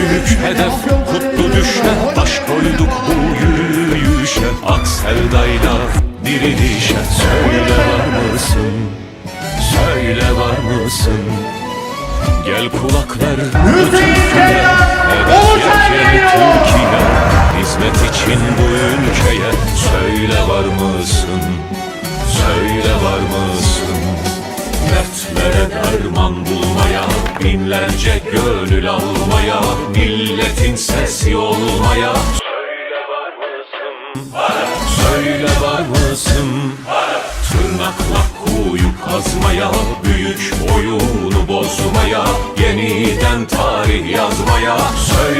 büyük hedef Kutlu düşle baş koyduk bu yürüyüşe. Ak sevdayla dirilişe. Söyle var mısın? Söyle var mısın? Gel kulak ver Müziğe Oğuzhan geliyor. Hizmet için bu ülkeye. Söyle var mısın? Derman bulmaya Binlerce gönül almaya Milletin sesi olmaya Söyle var mısın? Söyle var mısın? Tırnakla kuyu kazmaya Büyük oyunu bozmaya Yeniden tarih yazmaya Söyle var?